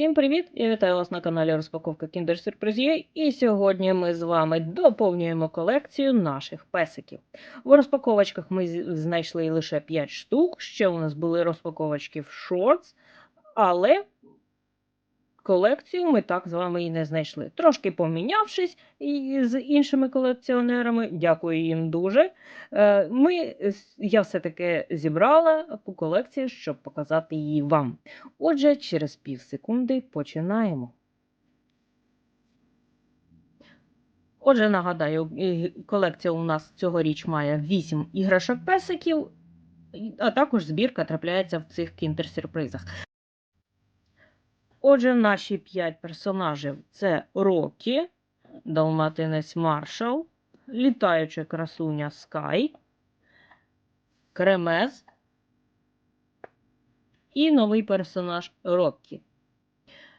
Всім привіт! Я вітаю вас на каналі Розпаковка Kinder Surprise І сьогодні ми з вами доповнюємо колекцію наших песиків. В розпаковочках ми знайшли лише 5 штук. Ще у нас були розпаковочки в шортс, але колекцію ми так з вами і не знайшли. Трошки помінявшись з іншими колекціонерами, дякую їм дуже. Е, Ми, я все-таки зібрала колекцію, щоб показати її вам. Отже, через пів секунди починаємо. Отже, нагадаю, колекція у нас цьогоріч має 8 іграшок песиків, а також збірка трапляється в цих кіндер-сюрпризах. Отже, наші 5 персонажів це Рокі, Далматинець Маршал, літаюча красуня Скай, Кремез і новий персонаж Роккі.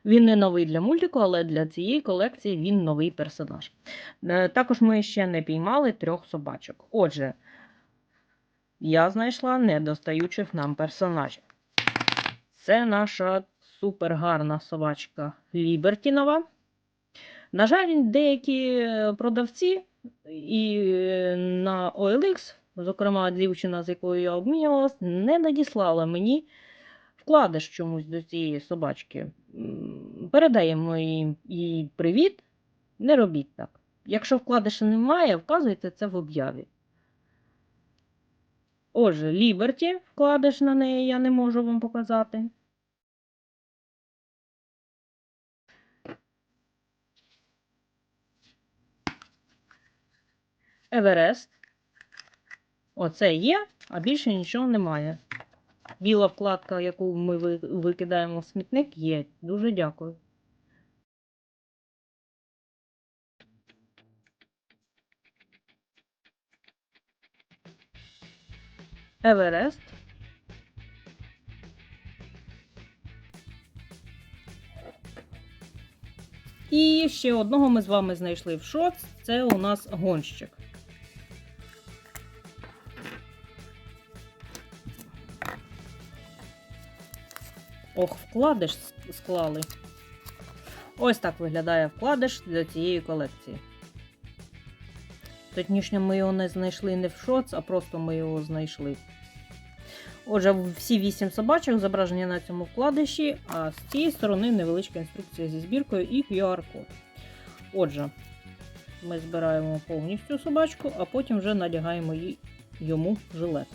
Він не новий для мультику, але для цієї колекції він новий персонаж. Е, Також ми ще не піймали трьох собачок. Отже, я знайшла недостаючих нам персонажів. Це наша супергарна собачка Лібертінова. На жаль, деякі продавці і е, на OLX, зокрема дівчина, з якою я обмінювалась, не надіслала мені вкладиш чомусь до цієї собачки. Передаємо їй привіт. Не робіть так. Якщо вкладиша немає, вказуйте це в об'яві. Отже, Ліберті, вкладиш на неї, я не можу вам показати. Еверест. Оце є, а більше нічого немає. Біла вкладка, яку ми викидаємо в смітник, є. Дуже дякую. Еверест. І ще одного ми з вами знайшли в шоц. Це у нас гонщик. Ох, вкладиш склали. Ось так виглядає вкладиш для цієї колекції. Точніше, ми його не знайшли не в шоц, а просто ми його знайшли. Отже, всі вісім собачок зображені на цьому вкладиші, а з цієї сторони невеличка інструкція зі збіркою і QR-код. Отже, ми збираємо повністю собачку, а потім вже надягаємо йому жилет.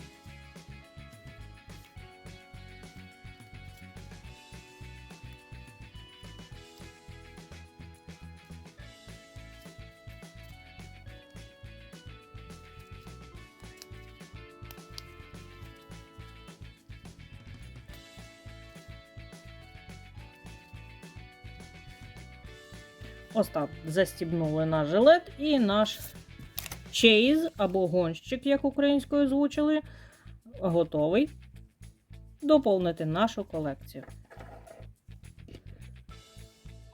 Ось так застібнули наш жилет і наш чейз або гонщик, як українською озвучили, готовий доповнити нашу колекцію.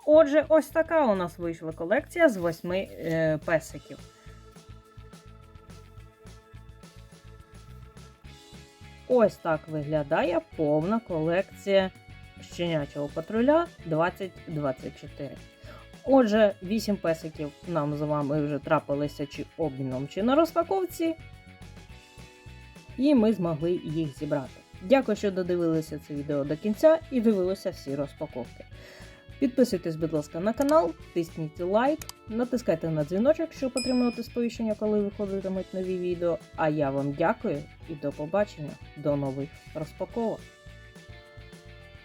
Отже, ось така у нас вийшла колекція з восьми е, песиків. Ось так виглядає повна колекція щенячого патруля 2024. Отже, 8 песиків нам з вами вже трапилися чи обміном, чи на розпаковці. І ми змогли їх зібрати. Дякую, що додивилися це відео до кінця і дивилися всі розпаковки. Підписуйтесь, будь ласка, на канал, тисніть лайк, натискайте на дзвіночок, щоб отримувати сповіщення, коли виходитимуть нові відео. А я вам дякую і до побачення, до нових розпаковок.